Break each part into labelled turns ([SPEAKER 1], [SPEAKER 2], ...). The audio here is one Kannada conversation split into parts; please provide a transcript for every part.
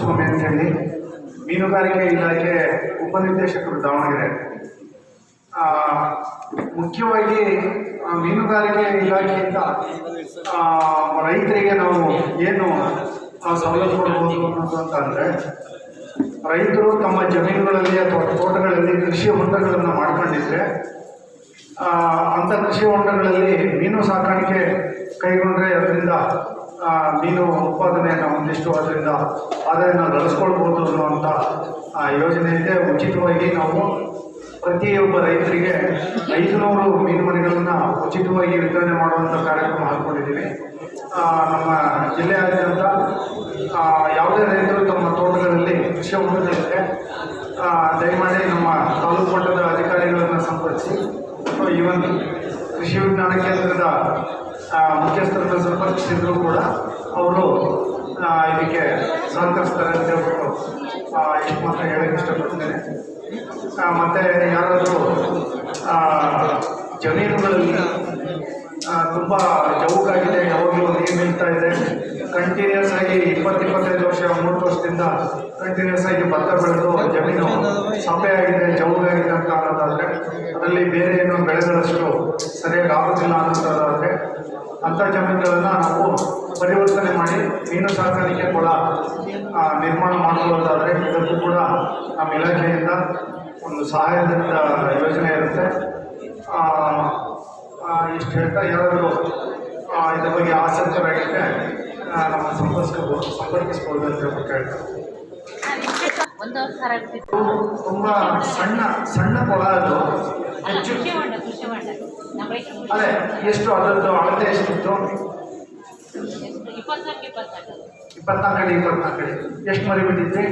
[SPEAKER 1] ಸ್ವಾಮಿ ಅಂತ ಹೇಳಿ ಮೀನುಗಾರಿಕೆ ಇಲಾಖೆ ಉಪನಿರ್ದೇಶಕರು ದಾವಣಗೆರೆ. ಮುಖ್ಯವಾಗಿ ಮೀನುಗಾರಿಕೆ ಇಲಾಖೆಯಿಂದ ರೈತರಿಗೆ ನಾವು ಏನು ಸವಲತ್ತು ಕೊಡ್ಬೋದು ಅನ್ನೋದು ಅಂತ ಅಂದರೆ, ರೈತರು ತಮ್ಮ ಜಮೀನುಗಳಲ್ಲಿ ಅಥವಾ ತೋಟಗಳಲ್ಲಿ ಕೃಷಿ ಹೊಂಡಗಳನ್ನು ಮಾಡ್ಕೊಂಡಿದ್ರೆ ಅಂಥ ಕೃಷಿ ಹೊಂಡಗಳಲ್ಲಿ ಮೀನು ಸಾಕಾಣಿಕೆ ಕೈಗೊಂಡ್ರೆ ಅದರಿಂದ ಮೀನು ಉತ್ಪಾದನೆಯನ್ನು ಒಂದಿಷ್ಟು ಅದರಿಂದ ಆದಾಯನ ಗಳಿಸ್ಕೊಳ್ಬೋದು ಅನ್ನುವಂಥ ಇದೆ. ಉಚಿತವಾಗಿ ನಾವು ಪ್ರತಿಯೊಬ್ಬ ರೈತರಿಗೆ ಐದುನೂರು ಮೀನು ಮನೆಗಳನ್ನು ಉಚಿತವಾಗಿ ವಿತರಣೆ ಮಾಡುವಂಥ ಕಾರ್ಯಕ್ರಮ ಹಾಕ್ಕೊಂಡಿದ್ದೀವಿ ನಮ್ಮ ಜಿಲ್ಲೆಯಾದ್ಯಂತ ಯಾವುದೇ ರೈತರು ತಮ್ಮ ತೋಟಗಳಲ್ಲಿ ಕೃಷಿ ಆ, ದಯಮಾಡಿ ನಮ್ಮ ತಾಲೂಕು ಮಟ್ಟದ ಅಧಿಕಾರಿಗಳನ್ನು ಸಂಪರ್ಕಿಸಿ. ಈವನ್ ಕೃಷಿ ವಿಜ್ಞಾನ ಕೇಂದ್ರದ ಆ, ಮುಖ್ಯಸ್ಥರನ್ನು ಸಂಪರ್ಕಿಸಿದ್ರು ಕೂಡ ಅವರು ಇದಕ್ಕೆ ಸಹಕರಿಸ್ತಾರೆ ಅಂತ ಹೇಳ್ಬಿಟ್ಟು ಇಷ್ಟು ಮಾತ್ರ ಹೇಳಕ್ಕೆ ಇಷ್ಟಪಡ್ತೇನೆ. ಮತ್ತೆ ಯಾರಾದರೂ ಜಮೀನುಗಳಲ್ಲಿ ತುಂಬ ಜವುಗಾಗಿದೆ ಯಾವಾಗಲೂ ನೀರು ನಿಲ್ತಾ ಇದೆ ಕಂಟಿನ್ಯೂಸ್ ಆಗಿ ಇಪ್ಪತ್ತು ಇಪ್ಪತ್ತೈದು ವರ್ಷ ಮೂರು ವರ್ಷದಿಂದ ಕಂಟಿನ್ಯೂಸ್ ಆಗಿ ಭತ್ತ ಬೆಳೆದು ಜಮೀನು ಸಪೆ ಆಗಿದೆ ಜೌಗಾಗಿದೆ ಅಂತ ಅನ್ನೋದಾದರೆ ಅದರಲ್ಲಿ ಬೇರೆ ಏನೋ ಬೆಳೆಗಳಷ್ಟು ಸರಿಯಾಗಿ ಆಗೋದಿಲ್ಲ ಅನ್ನೋದಾದರೆ ಅಂಥ ಜಮೀನುಗಳನ್ನು ನಾವು ಪರಿವರ್ತನೆ ಮಾಡಿ ಮೀನು ಸಾಕಾಣಿಕೆ ಕೊಳ ಆ, ನಿರ್ಮಾಣ ಮಾಡುವುದಾದರೆ ಇದಕ್ಕೂ ಕೂಡ ನಮ್ಮ ಇಲಾಖೆಯಿಂದ ಒಂದು ಸಹಾಯದಿಂದ ಯೋಜನೆ ಇರುತ್ತೆ. ಇಷ್ಟು ಹೇಳ್ತಾ ಯಾರಾದರೂ ಇದರ ಬಗ್ಗೆ ಆಸಕ್ತರಾಗಿದ್ದರೆ ನಮ್ಮ ಸಂಪರ್ಕಿಸ್ಬೋದು ಸಂಪರ್ಕಿಸ್ಬೋದು ಅಂತ ಹೇಳ್ಬಿಟ್ಟು ಹೇಳ್ತಾರೆ ತುಂಬ ಸಣ್ಣ ಸಣ್ಣ ಕೊಳ ಅದು. ಹೆಚ್ಚು ಅದೇ ಎಷ್ಟು ಅದರದ್ದು ಅಳತೆ ಎಷ್ಟಿತ್ತು?
[SPEAKER 2] ಎಷ್ಟು ಇಪ್ಪತ್ನಾಲ್ಕು.
[SPEAKER 1] ಅಡಿ ಇಪ್ಪತ್ನಾಲ್ಕು ಅಡಿ. ಎಷ್ಟು ಮರಿ ಬಿಟ್ಟಿದ್ರಿ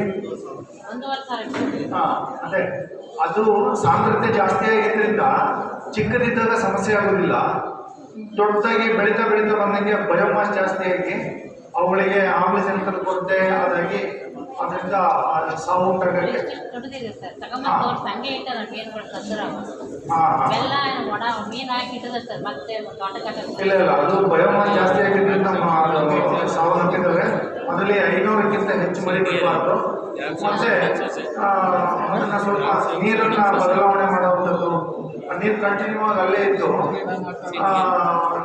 [SPEAKER 1] ಹಾಂ ಅದೇ. ಅದು ಸಾಂದ್ರತೆ ಜಾಸ್ತಿ ಆಗಿದ್ದರಿಂದ ಚಿಕ್ಕದಿದ್ದಾಗ ಸಮಸ್ಯೆ ಆಗೋದಿಲ್ಲ. ದೊಡ್ಡದಾಗಿ ಬೆಳೀತಾ ಬೆಳೀತಾ ಬಂದಂಗೆ ಬಯೋಮಾಸ್ ಜಾಸ್ತಿ ಆಗಿ ಅವಳಿಗೆ ಆಮ್ಲಜನಕದ ಕೊರತೆ ಅದಾಗಿ ಅದರಿಂದ ಸಾವು
[SPEAKER 2] ದೊಡ್ಡದಿದೆ ಸರ್. ತಗೊಂಬಂದು ಹಂಗೆ ಮೀನುಗಳು
[SPEAKER 1] ಹಾಂ
[SPEAKER 2] ಒಣ ಮೀನು ಹಾಕಿ ಇಟ್ಟದ ಸರ್ ಮತ್ತೆ ತೋಟಕ್ಕೆ
[SPEAKER 1] ಇಲ್ಲ ಇಲ್ಲ. ಅದು ಬಯೋಮಾಸ್ ಜಾಸ್ತಿ ಆಗಿದ್ದರಿಂದ ಸಾವು ಅದರಲ್ಲಿ ಐನೂರಕ್ಕಿಂತ ಹೆಚ್ಚು ಮರಿ ಬರಬಾರ್ದು. ಮತ್ತೆ ಅದನ್ನ ಸ್ವಲ್ಪ ನೀರನ್ನ ಬದಲಾವಣೆ ಮಾಡುವಂಥದ್ದು. ನೀರು ಕಂಟಿನ್ಯೂ ಆಗಿ ಅಲ್ಲೇ ಇದ್ದು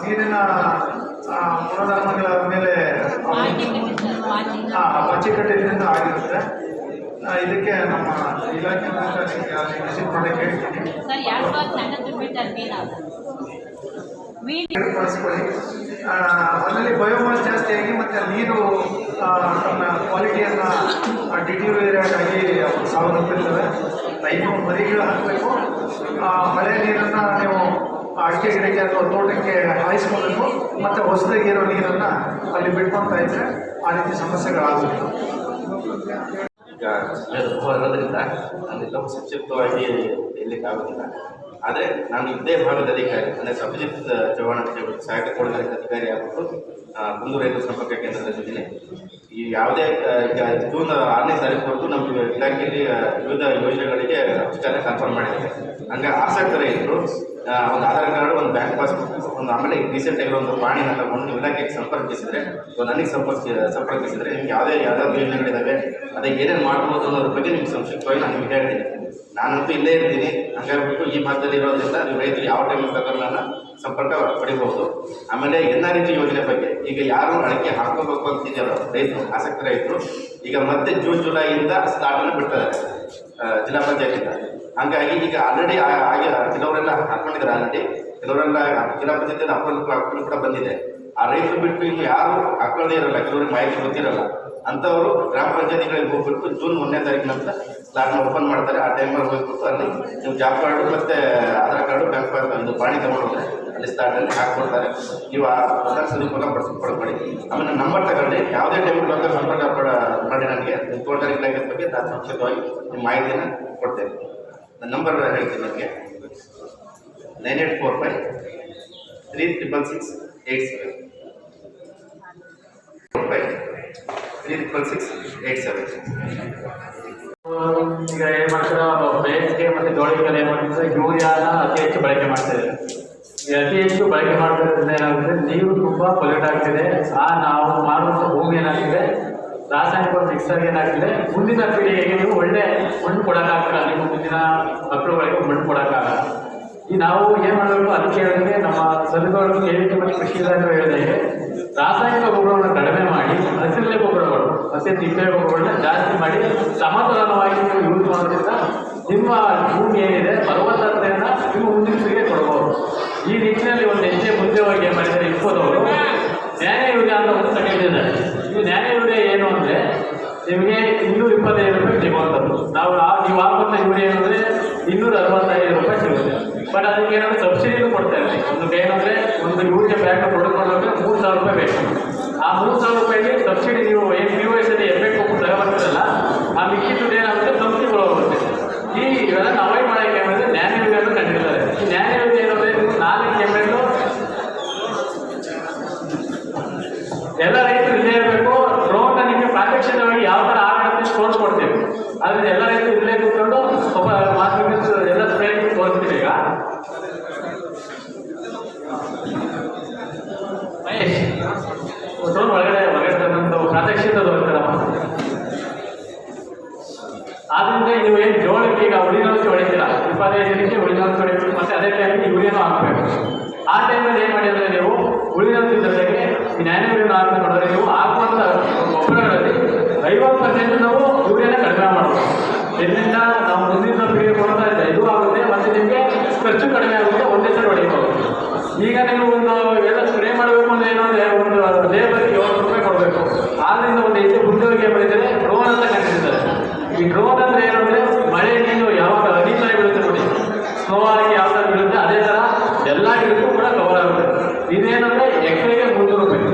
[SPEAKER 1] ನೀರಿನ ಗುಣಧರ್ಮಗಳ ಮೇಲೆ ಅಚ್ಚುಕಟ್ಟಿನಿಂದ ಆಗಿರುತ್ತೆ. ಇದಕ್ಕೆ ನಮ್ಮ ಇಲಾಖೆ ಬಳಸ್ಕೊಳ್ಳಿ ಅದರಲ್ಲಿ ಬಯೋಮಾಸ್ ಜಾಸ್ತಿ ಆಗಿ ಮತ್ತು ನೀರು ತನ್ನ ಕ್ವಾಲಿಟಿಯನ್ನು ಡಿಟ್ಯೂರಿಯೇಟ್ ಆಗಿ ಸಾವನ್ನಪ್ಪಿರ್ತವೆ. ಐದು ಮರಿಗಳು ಹಾಕಬೇಕು ಮಳೆ ನೀರನ್ನು ನೀವು ಅಡಿಕೆ ಗಿಡಕ್ಕೆ ಅಥವಾ ತೋಟಕ್ಕೆ ಹಾಯಿಸ್ಕೋಬೇಕು ಮತ್ತು ಹೊಸದಾಗಿರೋ ನೀರನ್ನು ಅಲ್ಲಿ ಬಿಟ್ಕೊತಾ ಇದ್ದರೆ ಆ ರೀತಿ ಸಮಸ್ಯೆಗಳಾಗುತ್ತೆ.
[SPEAKER 3] ಈಗ ಜಿಲ್ಲೆದು ಇರೋದ್ರಿಂದ ನಾನೆಲ್ಲ ಸಂಕ್ಷಿಪ್ತವಾಗಿ ಹೇಳಲಿಕ್ಕಾಗೋದಿಲ್ಲ ಆದರೆ ನಾನು ಇದೇ ಭಾಗದ ಅಧಿಕಾರಿ ಅಂದರೆ ಅಭಿಜಿತ್ ಚೌಹಾಣ್ ಸಹಾಯಕ ತೋಟಗಾರಿಕೆ ಅಧಿಕಾರಿ ಆಗ್ಬಿಟ್ಟು ಆ, ಕುಂದೂರು ರೈತ ಸಂಪರ್ಕ ಕೇಂದ್ರದಲ್ಲಿದ್ದೀನಿ ಈ ಯಾವುದೇ ಜೂನ್ ಆರನೇ ತಾರೀಕುವರೆಗೂ ನಮ್ಮ ಇಲಾಖೆಯಲ್ಲಿ ವಿವಿಧ ಯೋಜನೆಗಳಿಗೆ ಅನುಷ್ಠಾನ ಕನ್ಫರ್ಮ್ ಮಾಡಿದ್ದಾರೆ. ಹಂಗೆ ಆಸಕ್ತರೇ ಆ, ಒಂದು ಆಧಾರ್ ಕಾರ್ಡ್, ಒಂದು ಬ್ಯಾಂಕ್ ಪಾಸ್ಬುಕ್, ಒಂದು ಆಮೇಲೆ ರೀಸೆಂಟ್ ಆಗಿರೋ ಒಂದು ಪ್ರಾಣಿನ ತಗೊಂಡು ಇಲಾಖೆಗೆ ಸಂಪರ್ಕಿಸಿದ್ರೆ ನನಗೆ ಸಂಪರ್ಕ, ಸಂಪರ್ಕಿಸಿದ್ರೆ ನಿಮ್ಗೆ ಯಾವುದೇ ಯಾವ್ದಾದ್ರು ಯೋಜನೆಗಳಿದ್ದಾವೆ, ಅದಕ್ಕೆ ಏನೇನು ಮಾಡ್ಬೋದು ಅನ್ನೋದ್ರ ಬಗ್ಗೆ ನಿಮ್ಗೆ ಸಂಕ್ಷಿಪ್ತವಾಗಿ ನಾನು ನಿಮ್ಗೆ ಹೇಳ್ತೀನಿ. ನಾನಂತೂ ಇಲ್ಲೇ ಇರ್ತೀನಿ. ಹಂಗಾಗ್ಬಿಟ್ಟು ಈ ಭಾಗದಲ್ಲಿ ಇರೋದ್ರಿಂದ ನೀವು ರೈತರು ಯಾವ ಟೈಮ್ ಬೇಕಾದ್ರೂ ನನ್ನ ಸಂಪರ್ಕ ಪಡಿಬಹುದು ಆಮೇಲೆ ಆರ್ ಜಿ ಯೋಜನೆ ಬಗ್ಗೆ. ಈಗ ಯಾರು ಅಡಿಕೆ ಹಾಕೋಬೇಕು ಅಂತಿದ್ದಾರೋ ರೈತರು, ಆಸಕ್ತಿ ರೈತರು, ಈಗ ಮತ್ತೆ ಜೂನ್, ಜುಲೈಯಿಂದ ಸ್ಟಾರ್ಟನ್ನು ಬಿಡ್ತಾರೆ ಜಿಲ್ಲಾ ಪಂಚಾಯತಿಂದ ಹಾಗಾಗಿ ಈಗ ಆಲ್ರೆಡಿ ಆಗಿಲ್ಲ ಕೆಲವರೆಲ್ಲ ಹಾಕೊಂಡಿದ್ದಾರೆ ಆಲ್ರೆಡಿ ಕೆಲವರೆಲ್ಲ ಜಿಲ್ಲಾ ಅಪ್ರೂವಲ್ ಅಪ್ರೂವಲ್ ಕೂಡ ಬಂದಿದೆ. ಆ ರೈತರು ಬಿಟ್ಟು ಇನ್ನು ಯಾರು ಹಾಕೊಳ್ಳದೇ ಇರಲ್ಲ. ಕೆಲವರಿಗೆ ಮಾಹಿತಿ ಗೊತ್ತಿರಲ್ಲ. ಅಂಥವರು ಗ್ರಾಮ ಪಂಚಾಯತಿಗಳಿಗೆ ಹೋಗ್ಬಿಟ್ಟು ಜೂನ್ ಒಂದನೇ ತಾರೀಕಿನ ನಂತರ ಸ್ಲಾಟ್ನ ಓಪನ್ ಮಾಡ್ತಾರೆ. ಆ ಟೈಮಲ್ಲಿ ಹೋಗ್ಬಿಟ್ಟು ಅಲ್ಲಿ ನೀವು ಜಾಬ್ ಕಾರ್ಡು ಮತ್ತು ಆಧಾರ್ ಕಾರ್ಡು ಬ್ಯಾಂಕ್ ಪಾಸ್ ಇದು ಪಾಣಿ ತಗೊಂಡೋದ್ರೆ ಅಲ್ಲಿ ಸ್ಲಾಟಲ್ಲಿ ಹಾಕ್ಕೊಡ್ತಾರೆ. ನೀವು ಆ ಪ್ರಧಾನ ಸದುಪಯೋಗ ಪಡಿಸ್ ಪಡ್ಕೊಳ್ಳಿ. ಆಮೇಲೆ ನಂಬರ್ ತಗೊಳ್ಳಿ. ಯಾವುದೇ ಟೈಮ್ ಬೇಕಾದ್ರೂ ಸಂಪರ್ಕ ಮಾಡಿ ನನಗೆ. ತೋಟಗಾರಿಕೆ ಇಲಾಖೆ ಬಗ್ಗೆ ನಾನು ಸಂಕ್ಷಿಪ್ತವಾಗಿ ನಿಮ್ಮ ಮಾಹಿತಿಯನ್ನು ಕೊಡ್ತೇನೆ. ನಂಬರ್ ಹೇಳ್ತೀನಿ ನನಗೆ nine eight four five three triple six eight seven four five three triple six eight seven
[SPEAKER 4] ಈಗ ಏನು ಮಾಡ್ತಾರೆ? ಬೇಸಿಗೆ ಮತ್ತು ಜೋಳಿಗೆಲ್ಲ ಏನು ಮಾಡ್ತಾರೆ ಯೂರಿಯಾನ ಅತಿ ಹೆಚ್ಚು ಬಳಕೆ ಮಾಡ್ತಾರೆ ಈ ಅತಿ ಹೆಚ್ಚು ಬಳಕೆ ಮಾಡೋದ್ರಿಂದ ಏನಾಗುತ್ತೆ? ನೀರು ತುಂಬ ಪೊಲ್ಯೂಟ್ ಆಗ್ತಿದೆ. ಆ, ನಾವು ಮಾಡುವಂಥ ಭೂಮಿ ಏನಾಗ್ತಿದೆ ರಾಸಾಯನಿಕ ಮಿಕ್ಸ್ ಆಗಿ ಏನಾಗ್ತಿದೆ? ಮುಂದಿನ ಪೀಳಿಗೆಗೆ ನೀವು ಒಳ್ಳೆ ಮಣ್ಣು ಕೊಡೋಕ್ಕಾಗಲ್ಲ. ನೀವು ಮುಂದಿನ ಮಕ್ಕಳುಗಳಿಗೆ ಮಣ್ಣು ಕೊಡೋಕ್ಕಾಗಲ್ಲ. ಈ ನಾವು ಏನು ಮಾಡಬೇಕು? ಅದಕ್ಕೆ ಹೇಳಿದ್ರೆ ನಮ್ಮ ಸಲುಗಳು ಕೇಳಿಕೆ ಮತ್ತು ಕೃಷಿ ಇಲಾಖೆ ಹೇಳಿದಾಗೆ ರಾಸಾಯನಿಕ ಗೊಬ್ಬರವನ್ನು ಕಡಿಮೆ ಮಾಡಿ ಹಸಿರಲೆ ಗೊಬ್ಬರಗಳು ಹಸಿರು ತಿಪ್ಪೆ ಗೊಬ್ಬರಗಳನ್ನ ಜಾಸ್ತಿ ಮಾಡಿ, ಸಮತೋಲನವಾಗಿ ನೀವು ಯೂಸ್ ಮಾಡೋದ್ರಿಂದ ನಿಮ್ಮ ಭೂಮಿ ಏನಿದೆ ಫಲವತ್ತತೆಯನ್ನು ನೀವು ಮುಂದಿನ ಪೀಳಿಗೆ ಕೊಡ್ಬೋದು. ಈ ನಿಟ್ಟಿನಲ್ಲಿ ಒಂದು ಹೆಜ್ಜೆ ಮುಂದೆ ಹೋಗಿ ಏನು ಮಾಡಿದ್ದಾರೆ? ಇಪ್ಪತ್ತವರು ನ್ಯಾಯ ಯೋಜನೆ ಅಂತ ಒಂದು ತಗೊಂಡಿದ್ದಾರೆ ಈ ನ್ಯಾಯ ಇವರೆ ಏನು ಅಂದರೆ ನಿಮಗೆ ಇನ್ನೂರ ಇಪ್ಪತ್ತೈದು ರೂಪಾಯಿ ಸಿಗುವಂಥದ್ದು. ನಾವು ನೀವು ಹಾಕುವಂಥ ಯೂರಿಯಾ ಏನಂದರೆ ಇನ್ನೂರ ಅರವತ್ತೈದು ರೂಪಾಯಿ ಸಿಗುತ್ತೆ. ಬಟ್ ಅದಕ್ಕೆ ಏನಾದರೂ ಸಬ್ಸಿಡಿನೂ ಕೊಡ್ತಾ ಇರಲಿ ಒಂದು ಏನಂದರೆ ಒಂದು ಯೂರಿಯ ಬ್ಯಾಗ್ ಪ್ರೊಡಕ್ಟ್ ಮೂರು ಸಾವಿರ ರೂಪಾಯಿ ಬೇಕು. ಆ ಮೂರು ಸಾವಿರ ರೂಪಾಯಿಗೆ ಸಬ್ಸಿಡಿ ನೀವು ಏನು ಪಿ ಯು ಎಸ್ ಅಲ್ಲಿ ಎಫೆಕ್ಟ್ ಹೋಗ್ಬಿಟ್ಟು ತಗೋಬರ್ತಾರಲ್ಲ ಆ ಮಿಕ್ಕಿದ್ದು ಏನಾಗುತ್ತೆ ಒಳಗೆ ಹೋಗುತ್ತೆ. ಈ ಇವೆಲ್ಲ ಅವಾಯ್ಡ್ ಮಾಡೋಕ್ಕೆ ಏನಾದರೆ ನ್ಯಾಯ ಯೂರಿಯಾನು ಕಂಡಿದ್ದಾರೆ ಈ ನ್ಯಾಯ ಯೂರಿಯಾ ಏನಂದರೆ ನೀವು ನಾಲ್ಕು ಎಂ ಎಲ್ ಎಲ್ಲ ರೈತರು ಇಲ್ಲೇ ಇರಬೇಕು ಡ್ರೋನ್ ನಿಮಗೆ ಪ್ರಾತ್ಯಕ್ಷಿಕವಾಗಿ ಯಾವ ಥರ ಆಗುತ್ತೆ ತೋರಿಸ್ಕೊಡ್ತೀವಿ ಆದ್ರೆ ಎಲ್ಲ ರೈತರು ಇಲ್ಲೇ ಕೂತ್ಕೊಂಡು ಒಬ್ಬ ಮಾತು ಎಲ್ಲ ಸ್ಪ್ರೇ ತೋರಿಸ್ತೀವಿ ಈಗ ಮಹೇಶ್ ಡ್ರೋನ್ ಒಳಗಡೆ ಒಳಗಡೆ ತಂದು ಪ್ರಾತ್ಯಕ್ಷಿಕ ತೋರಿಸ್ತಾರಮ್ಮ ಆದ್ರಿಂದ ನೀವು ಏನು ಜೋಳಕ್ಕೆ ಈಗ ಉಳಿನೌಷಧಿ ಹೊಡಿತೀರಾ ಇಪ್ಪತ್ತೈದು ದಿನಕ್ಕೆ ಉಳಿನೌಷಧಿ ಹೊಡಿಬೇಕು ಮತ್ತೆ ಅದೇ ಟೈಮಿಗೆ ಯೂರಿಯಾನು ಹಾಕಬೇಕು ಆ ಟೈಮಲ್ಲಿ ಏನು ಮಾಡಿದ್ರೆ ನೀವು ಉಳಿನೌಷಧಿ ಜೊತೆಗೆ ಈ ನ್ಯಾನೋರಿಯನ್ನು ಹಾಕಿ ನೋಡಿದ್ರೆ ನೀವು ಹಾಕುವಂಥ ಗೊಬ್ಬರಗಳಲ್ಲಿ ಐವತ್ತು ಪರ್ಸೆಂಟ್ ನಾವು ಯೂರಿಯಾನ ಕಡಿಮೆ ಮಾಡಬೇಕು ಇದರಿಂದ ನಾವು ಮುಂದಿನ ಪೀಳಿಗೆ ಕೊಡ್ತಾ ಇದ್ದ ಇದು ಆಗುತ್ತೆ ಮತ್ತೆ ನಿಮಗೆ ಖರ್ಚು ಕಡಿಮೆ ಆಗುತ್ತೆ ಒಂದೇ ಸಲ ಹೊಡಿಬೋದು ಈಗ ನೀವು ಒಂದು ಎಲ್ಲ ಸ್ಪ್ರೇ ಮಾಡಬೇಕು ಅಂದ್ರೆ ಏನು ಅಂದರೆ ಒಂದು ಲೇಬರ್ಗೆ ಏಳು ರೂಪಾಯಿ ಕೊಡಬೇಕು ಒಂದು ಏನು ಮಾಡಿದ್ದಾರೆ ಡ್ರೋನ್ ಅಂತ ಕಂಡಿದ್ದಾರೆ ಈ ಡ್ರೋನ್ ಅಂದ್ರೆ ಏನು ಅಂದ್ರೆ ಮಳೆ ನೀರು ಯಾವಾಗ ಥರ ಬೀಳುತ್ತೆ ನೋಡಿ. ಸ್ಲೋ ಆಗಿ ಯಾವ ಥರ ಬೀಳುತ್ತೆ, ಅದೇ ಥರ ಎಲ್ಲ ಗಿಡಕ್ಕೂ ಕೂಡ ಕವರ್ ಆಗುತ್ತೆ. ಇದೇನಂದ್ರೆ ಎಕರೆಗೆ ಮುನ್ನೂರು ರೂಪಾಯಿ.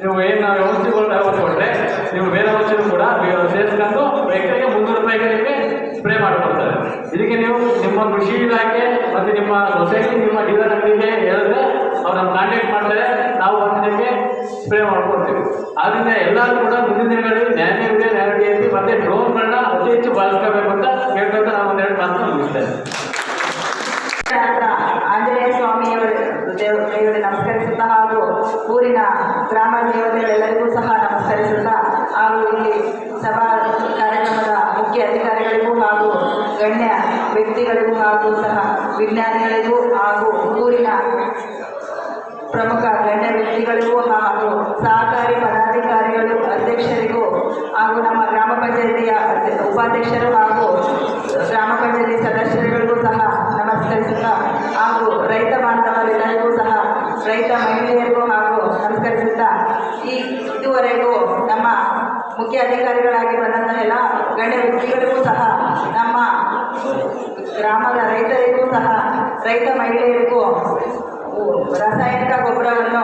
[SPEAKER 4] ನೀವು ಏನು ಔಷಧಿಗಳು ಯಾವತ್ತು ಕೊಟ್ಟರೆ ನೀವು ಬೇರೆ ಔಷಧಿ ಕೂಡ ಸೇರಿಸ್ಕೊಂಡು ಎಕರೆಗೆ ಮುನ್ನೂರು ರೂಪಾಯಿಗೆ ನಿಮಗೆ ಸ್ಪ್ರೇ ಮಾಡಿಕೊಡ್ತಾರೆ. ಇದಕ್ಕೆ ನೀವು ನಿಮ್ಮ ಕೃಷಿ ಇಲಾಖೆ ಮತ್ತು ನಿಮ್ಮ ಸೊಸೈಟಿ ನಿಮ್ಮ ಡೀಲರ್ ಅಂಗಡಿಗೆ ಹೇಳಿದ್ರೆ ಅವ್ರು ನಮ್ಮ ಕಾಂಟ್ಯಾಕ್ಟ್ ಮಾಡಿದ್ರೆ ನಾವು ಒಂದು ಪ್ರೇ ಸ್ಪ್ರೇ ಮಾಡ್ಕೊಡ್ತೀವಿ. ಆದ್ರಿಂದ ಎಲ್ಲರೂ ಕೂಡ ಮುಂದಿನ ದಿನಗಳಲ್ಲಿ ನ್ಯಾಯ ಇದೆ ನ್ಯಾಯ ಮತ್ತೆ ಡ್ರೋನ್ಗಳನ್ನ ಅತಿ ಹೆಚ್ಚು ಬಳಸ್ಕೋಬೇಕು ಅಂತ ಹೇಳ್ಬೇಕು ನಾವು ಒಂದೆರಡು ಮಾತು ಮುಗಿಸ್ತೇನೆ
[SPEAKER 5] ಶಾಸ್ತ್ರ ಆಂಜನೇಯ ಸ್ವಾಮಿಯವರ ದೇವ ದೇವರಿಗೆ ನಮಸ್ಕರಿಸುತ್ತಾ ಹಾಗೂ ಊರಿನ ಗ್ರಾಮ ದೇವತೆಗಳೆಲ್ಲರಿಗೂ ಸಹ ನಮಸ್ಕರಿಸುತ್ತಾ ಹಾಗೂ ಇಲ್ಲಿ ಸಭಾ ಕಾರ್ಯಕ್ರಮದ ಮುಖ್ಯ ಅಧಿಕಾರಿಗಳಿಗೂ ಹಾಗೂ ಗಣ್ಯ ವ್ಯಕ್ತಿಗಳಿಗೂ ಹಾಗೂ ಸಹ ವಿಜ್ಞಾನಿಗಳಿಗೂ ಹಾಗೂ ಊರಿನ ಪ್ರಮುಖ ವ್ಯಕ್ತಿಗಳಿಗೂ ಹಾಗೂ ಸಹಕಾರಿ ಪದಾಧಿಕಾರಿಗಳು, ಅಧ್ಯಕ್ಷರಿಗೂ ಹಾಗೂ ನಮ್ಮ ಗ್ರಾಮ ಪಂಚಾಯತಿಯ ಉಪಾಧ್ಯಕ್ಷರು ಹಾಗೂ ಗ್ರಾಮ ಪಂಚಾಯತಿ ಸದಸ್ಯರುಗಳಿಗೂ ಸಹ ನಮಸ್ಕರಿಸುತ್ತಾ ಹಾಗೂ ರೈತ ಬಾಂಧವರೆಲ್ಲರಿಗೂ ಸಹ, ರೈತ ಮಹಿಳೆಯರಿಗೂ ಹಾಗೂ ನಮಸ್ಕರಿಸುತ್ತಾ ಈ ಇದುವರೆಗೂ ನಮ್ಮ ಮುಖ್ಯ ಅಧಿಕಾರಿಗಳಾಗಿ ಬಂದಂತಹ ಎಲ್ಲ ಗಣ್ಯ ವ್ಯಕ್ತಿಗಳಿಗೂ ಸಹ, ನಮ್ಮ ಗ್ರಾಮದ ರೈತರಿಗೂ ಸಹ, ರೈತ ಮಹಿಳೆಯರಿಗೂ ರಾಸಾಯನಿಕ ಗೊಬ್ಬರವನ್ನು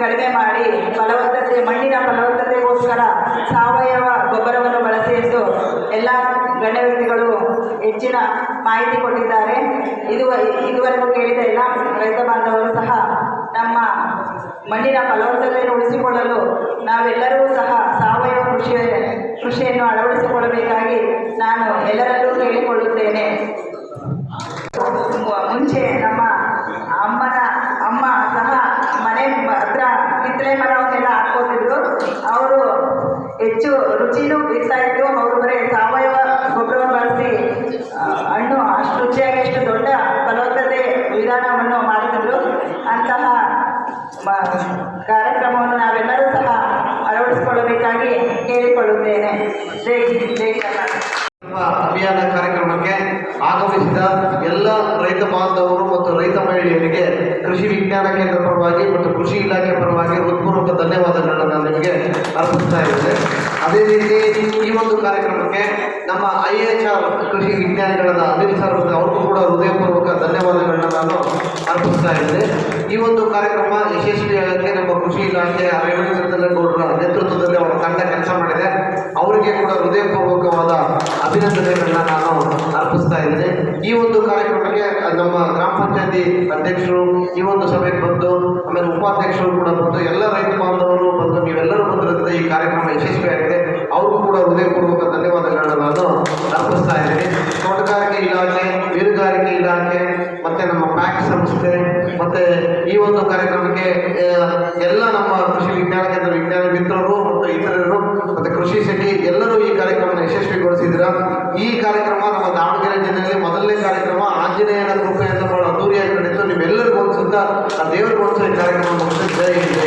[SPEAKER 5] ಕಡಿಮೆ ಮಾಡಿ ಫಲವತ್ತತೆ, ಮಣ್ಣಿನ ಫಲವತ್ತತೆಗೋಸ್ಕರ ಸಾವಯವ ಗೊಬ್ಬರವನ್ನು ಬಳಸಿ ಎಂದು ಎಲ್ಲ ಗಣ್ಯ ವ್ಯಕ್ತಿಗಳು ಹೆಚ್ಚಿನ ಮಾಹಿತಿ ಕೊಟ್ಟಿದ್ದಾರೆ. ಇದು ಇದುವರೆಗೂ ಕೇಳಿದ ಎಲ್ಲ ರೈತ ಬಾಂಧವರು ಸಹ ನಮ್ಮ ಮಣ್ಣಿನ ಫಲವತ್ತತೆಯನ್ನು ಉಳಿಸಿಕೊಳ್ಳಲು ನಾವೆಲ್ಲರೂ ಸಹ ಸಾವಯವ ಕೃಷಿಯ, ಕೃಷಿಯನ್ನು ಅಳವಡಿಸಿಕೊಳ್ಳಬೇಕಾಗಿ ನಾನು ಎಲ್ಲರಲ್ಲೂ ಕೇಳಿಕೊಳ್ಳುತ್ತೇನೆ ಮು- ಮುಂಚೆ ನಮ್ಮ ಅಮ್ಮನ ಅಮ್ಮ ಸಹ ಮನೆ ಮ- ಹತ್ರ ಕಿತ್ತಳೆ ಮರವನ್ನೆಲ್ಲ ಹಾಕೋತಿದ್ರು ಅವರು ಹೆಚ್ಚು ರುಚಿನೂ ಇರ್ತಾ ಇತ್ತು ಅವರು ಬರೀ ಸಾವಯವ ಗೊಬ್ಬರವನ್ನು ಬಳಸಿ ಆ, ಹಣ್ಣು ಅಷ್ಟು ರುಚಿಯಾಗಿ ಎಷ್ಟು ದೊಡ್ಡ ಫಲವತ್ತತೆ ವಿಧಾನವನ್ನು ಮಾಡ್ತಿದ್ರು ಅಂತಹ ಮ- ಕಾರ್ಯಕ್ರಮವನ್ನು ನಾವೆಲ್ಲರೂ ಸಹ ಅಳವಡಿಸಿಕೊಳ್ಳಬೇಕಾಗಿ ಕೇಳಿಕೊಳ್ಳುತ್ತೇನೆ
[SPEAKER 6] ಅಭಿಯಾನ ಕಾರ್ಯಕ್ರಮಕ್ಕೆ ಆಗಮಿಸಿದ ಎಲ್ಲ ರೈತ ಬಾಂಧವರು ಮತ್ತು ರೈತ ಮಹಿಳೆಯರಿಗೆ ಕೃಷಿ ವಿಜ್ಞಾನ ಕೇಂದ್ರ ಪರವಾಗಿ ಮತ್ತು ಕೃಷಿ ಇಲಾಖೆ ಪರವಾಗಿ ಹೃತ್ಪೂರ್ವಕ ಧನ್ಯವಾದಗಳನ್ನು ನಾನು ನಿಮಗೆ ಅರ್ಪಿಸ್ತಾ ಇದ್ದೇನೆ. ಅದೇ ರೀತಿ ಈ ಒಂದು ಕಾರ್ಯಕ್ರಮಕ್ಕೆ ನಮ್ಮ ಐ ಎಚ್ ಆರ್ ಕೃಷಿ ವಿಜ್ಞಾನಿಗಳಾದ ಅನಿಲ್ ಸರ್ ಅವ್ರಿಗೂ ಕೂಡ ಹೃದಯಪೂರ್ವಕ ಧನ್ಯವಾದಗಳನ್ನ ನಾನು ಅರ್ಪಿಸ್ತಾ ಇದ್ದೇನೆ. ಈ ಒಂದು ಕಾರ್ಯಕ್ರಮ ಯಶಸ್ವಿಯಾಗಕ್ಕೆ ನಮ್ಮ ಕೃಷಿ ಇಲಾಖೆ ಗೌಡರ ನೇತೃತ್ವದಲ್ಲಿ ಅವರ ತಂಡ ಕೆಲಸ ಮಾಡಿದೆ. ಅವರಿಗೆ ಕೂಡ ಹೃದಯಪೂರ್ವಕವಾದ ಅಭಿನಂದನೆಗಳನ್ನ ನಾನು ಅರ್ಪಿಸ್ತಾ ಇದ್ದೇನೆ. ಈ ಒಂದು ಕಾರ್ಯಕ್ರಮಕ್ಕೆ ನಮ್ಮ ಗ್ರಾಮ ಪಂಚಾಯತಿ ಅಧ್ಯಕ್ಷರು, ಈ ಒಂದು ಸಭೆಗೆ ಬಂದು, ಆಮೇಲೆ ಉಪಾಧ್ಯಕ್ಷರು ಕೂಡ ಬಂದು, ಎಲ್ಲ ರೈತ ಬಾಂಧವರು ಬಂದು, ನೀವೆಲ್ಲರೂ ಬಂದಿರೋದ್ರಿಂದ ಈ ಕಾರ್ಯಕ್ರಮ ಯಶಸ್ವಿಯಾಗಿದೆ ಅವ್ರಿಗೂ ಕೂಡ ಹೃದಯಪೂರ್ವಕ ಧನ್ಯವಾದಗಳನ್ನ ನಾನು ಅರ್ಪಿಸ್ತಾ ಇದ್ದೀನಿ ತೋಟಗಾರಿಕೆ ಇಲಾಖೆ ಮೀನುಗಾರಿಕೆ ಇಲಾಖೆ ಮತ್ತೆ ನಮ್ಮ ಪ್ಯಾಕ್ ಸಂಸ್ಥೆ ಮತ್ತೆ ಈ ಒಂದು ಕಾರ್ಯಕ್ರಮಕ್ಕೆ ಆ, ಎಲ್ಲ ನಮ್ಮ ಕೃಷಿ ವಿಜ್ಞಾನ ಕೇಂದ್ರ ವಿಜ್ಞಾನ ಮಿತ್ರರು ಮತ್ತು ಇತರ ಎಲ್ಲರೂ ಈ ಕಾರ್ಯಕ್ರಮನ ಯಶಸ್ವಿಗೊಳಿಸಿದ್ದೀರಾ ಈ ಕಾರ್ಯಕ್ರಮ ನಮ್ಮ ದಾವಣಗೆರೆ ಜಿಲ್ಲೆಯಲ್ಲಿ ಮೊದಲನೇ ಕಾರ್ಯಕ್ರಮ ಆಂಜನೇಯನ ಕೃಪೆಯಿಂದ ಬಹಳ ಅದ್ದೂರಿಯಾಗಿ ನಡೆಯಿತು ನಿಮ್ಮೆಲ್ಲರಿಗೂ ಅನ್ಸುತ್ತ ಆ ದೇವರಿಗೂ ಅನ್ಸೋ ಈ ಕಾರ್ಯಕ್ರಮ